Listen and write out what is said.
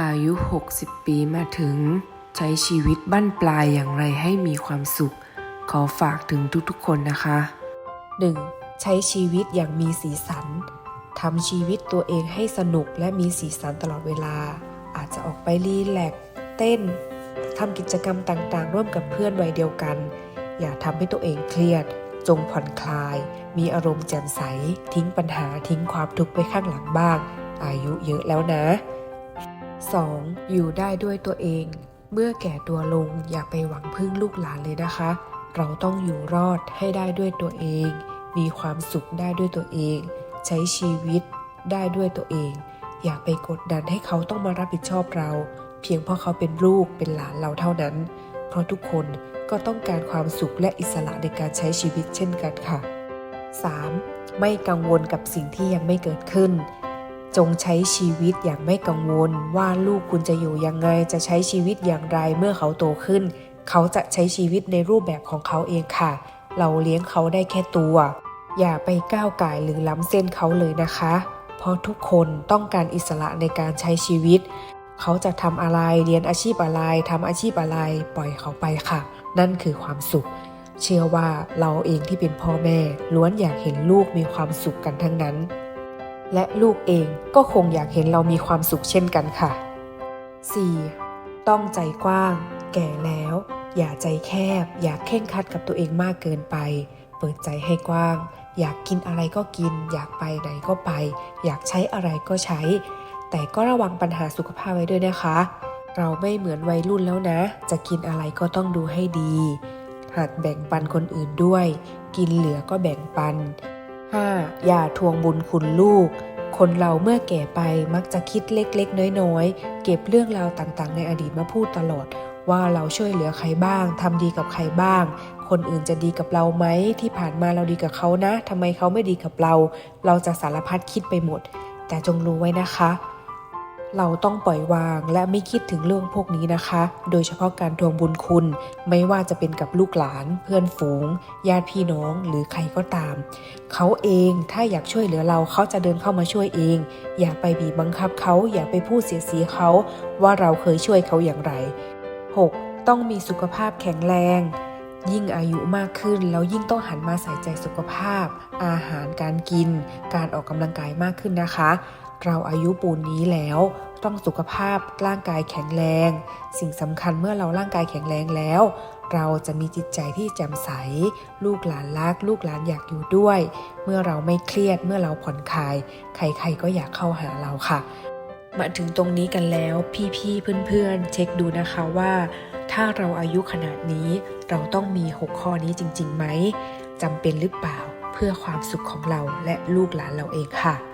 อายุ 60 ปีมาถึง ใช้ชีวิตบั้นปลายอย่างไรให้มีความสุข ขอฝากถึงทุกๆคนนะคะ 1. ใช้ชีวิตอย่างมีสีสันทำชีวิตตัวเองให้สนุกและมีสีสันตลอดเวลา อาจจะออกไปรีแลกเต้นทำกิจกรรมต่างๆ ร่วมกับเพื่อนวัยเดียวกัน อย่าทำให้ตัวเองเครียด จงผ่อนคลาย มีอารมณ์แจ่มใส ทิ้งปัญหาทิ้งความทุกข์ไว้ข้างหลังบ้าง อายุเยอะแล้วนะ 2. อยู่ได้ด้วยตัวเอง เมื่อแก่ตัวลงอย่าไปหวังพึ่งลูกหลานเลยนะคะ เราต้องอยู่รอดให้ได้ด้วยตัวเอง มีความสุขได้ด้วยตัวเอง ใช้ชีวิตได้ด้วยตัวเอง อย่าไปกดดันให้เขาต้องมารับผิดชอบเรา เพียงเพราะเขาเป็นลูกเป็นหลานเราเท่านั้น เพราะทุกคนก็ต้องการความสุขและอิสระในการใช้ชีวิตเช่นกันค่ะ 3. ไม่กังวลกับสิ่งที่ยังไม่เกิดขึ้น จงใช้ชีวิตอย่างไม่กังวล ว่าลูกคุณจะอยู่ยังไงจะใช้ชีวิตอย่างไรเมื่อเขาโตขึ้น เขาจะใช้ชีวิตในรูปแบบของเขาเองค่ะ เราเลี้ยงเขาได้แค่ตัว อย่าไปก้าวไก่หรือล้ำเส้นเขาเลยนะคะ เพราะทุกคนต้องการอิสระในการใช้ชีวิต เขาจะทำอะไรเรียนอาชีพอะไรทำอาชีพอะไร ปล่อยเขาไปค่ะ นั่นคือความสุข เชื่อว่าเราเองที่เป็นพ่อแม่ ล้วนอยากเห็นลูกมีความสุขกันทั้งนั้น และลูกเองก็คงอยากเห็นเรามีความสุขเช่นกันค่ะ 4. ต้องใจกว้าง แก่แล้ว อย่าใจแคบ อย่าเข่งคัดกับตัวเองมากเกินไป เปิดใจให้กว้าง อยากกินอะไรก็กิน อยากไปไหนก็ไป อยากใช้อะไรก็ใช้ แต่ก็ระวังปัญหาสุขภาพไว้ด้วยนะคะ เราไม่เหมือนวัยรุ่นแล้วนะ จะกินอะไรก็ต้องดูให้ดี หัดแบ่งปันคนอื่นด้วย กินเหลือก็แบ่งปัน 5. อย่าทวงบุญคุณลูก คนเราเมื่อแก่ไปมักจะคิดเล็กๆ น้อยๆ เก็บเรื่องราวต่างๆ ในอดีตมาพูดตลอด ว่าเราช่วยเหลือใครบ้างทำดีกับใครบ้าง คนอื่นจะดีกับเราไหมที่ผ่านมาเราดีกับเขานะทำไมเขาไม่ดีกับเรา เราจะสารพัดคิดไปหมด แต่จงรู้ไว้นะคะ เราต้องปล่อยวางและไม่คิดถึงเรื่องพวกนี้นะคะ โดยเฉพาะการทวงบุญคุณ ไม่ว่าจะเป็นกับลูกหลาน เพื่อนฝูง ญาติพี่น้องหรือใครก็ตาม เขาเองถ้าอยากช่วยเหลือเราเขาจะเดินเข้ามาช่วยเอง อย่าไปบีบบังคับเขาอย่าไปพูดเสียสีเขาว่าเราเคยช่วยเขาอย่างไร 6. ต้องมีสุขภาพแข็งแรงยิ่งอายุมากขึ้นแล้วยิ่งต้องหันมาใส่ใจสุขภาพ อาหารการกิน การออกกำลังกายมากขึ้นนะคะ เราอายุปูนนี้แล้ว ต้องสุขภาพร่างกายแข็งแรง สิ่งสำคัญเมื่อเราร่างกายแข็งแรงแล้ว เราจะมีจิตใจที่แจ่มใส ลูกหลานรัก ลูกหลานอยากอยู่ด้วย เมื่อเราไม่เครียดเมื่อเราผ่อนคลาย ใครๆก็อยากเข้าหาเราค่ะ มาถึงตรงนี้กันแล้วพี่ๆเพื่อนๆ เช็คดูนะคะว่า ถ้าเราอายุขนาดนี้ เราต้องมี 6 ข้อนี้จริงๆไหมจำเป็นหรือเปล่าเพื่อความสุขของเราและลูกหลานเราเองค่ะ